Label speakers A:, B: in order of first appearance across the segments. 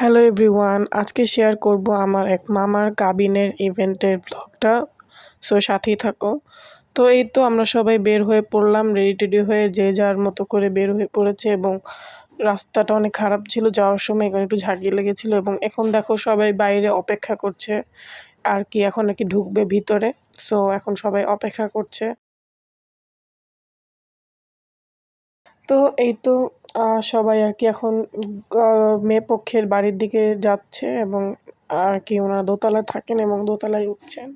A: Hello everyone, আজকে share করব আমার এক মামার কাবিনের ইভেন্টের ব্লগটা। সো সাথেই থাকো। তো এই তো আমরা সবাই বের হয়ে পড়লাম রেডি টেডি হয়ে যে যার মতো করে বের হয়ে পড়েছে এবং রাস্তাটা অনেক খারাপ ছিল, যাওয়ার সময় এখানে একটু ঝাঁকি লেগেছিল এবং এখন দেখো সবাই বাইরে অপেক্ষা করছে, আর কি এখন নাকি ঢুকবে ভিতরে। সো এখন সবাই অপেক্ষা করছে। তো এই তো সবাই আর কি এখন মেয়ে পক্ষের বাড়ির দিকে যাচ্ছে এবং আর কি ওনারা দোতলায় থাকেন এবং দোতলায় উঠছেন।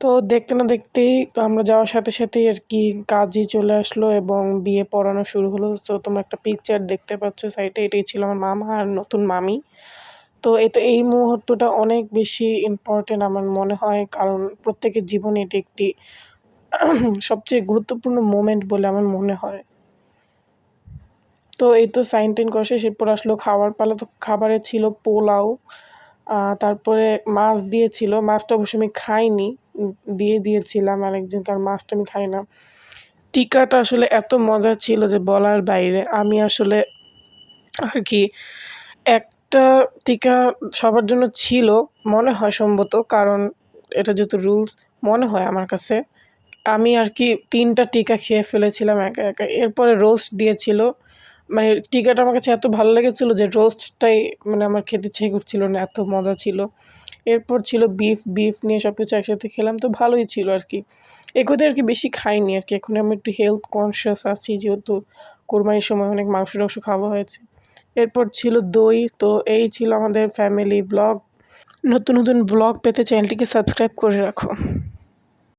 A: তো দেখতে না দেখতেই আমরা যাওয়ার সাথে সাথেই আর কি কাজই চলে আসলো এবং বিয়ে পড়ানো শুরু হলো। তো তোমরা একটা পিকচার দেখতে পাচ্ছ সাইডে এটাই ছিল আমার মামা আর নতুন মামি। তো এতে এই মুহূর্তটা অনেক বেশি ইম্পর্টেন্ট আমার মনে হয়, কারণ প্রত্যেকের জীবনে এটি একটি সবচেয়ে গুরুত্বপূর্ণ মোমেন্ট বলে আমার মনে হয়। তো এই তো সাইন টাইন করে শেষ, এরপর আসলো খাবার পালা, তো খাবারে ছিল পোলাও তারপরে মাছ দিয়েছিল, মাছটা অবশ্য আমি খাইনি দিয়ে দিয়েছিলাম আরেকজন কারণ মাছটা আমি খাই না। টিকাটা আসলে এত মজা ছিল যে বলার বাইরে, আমি আসলে আর কি একটা টিকা সবার জন্য ছিল, মনে হয় সম্ভবত, কারণ এটা যেহেতু রুলস মনে হয় আমার কাছে। আমি আর কি তিনটা টিকা খেয়ে ফেলেছিলাম একা একা। এরপরে রোস্ট দিয়েছিল। মানে টিকাটা আমার কাছে এত ভালো লেগেছিল যে রোস্টটাই মানে আমার খেতে ইচ্ছে করছিল না, এত মজা ছিল। এরপর ছিল বিফ বিফ নিয়ে সব কিছু একসাথে খেলাম, তো ভালোই ছিল আর কি। এগুলোতে আর কি বেশি খাইনি আর কি, এখন আমি একটু হেলথ কনসিয়াস আছি, যেহেতু কোরবানির সময় অনেক মাংস টাংস খাওয়া হয়েছে। এরপর ছিল দই, তো এই ছিল আমাদের ফ্যামিলি ব্লগ নতুন নতুন ব্লগ পেতে চ্যানেলটিকে সাবস্ক্রাইব করে রাখো।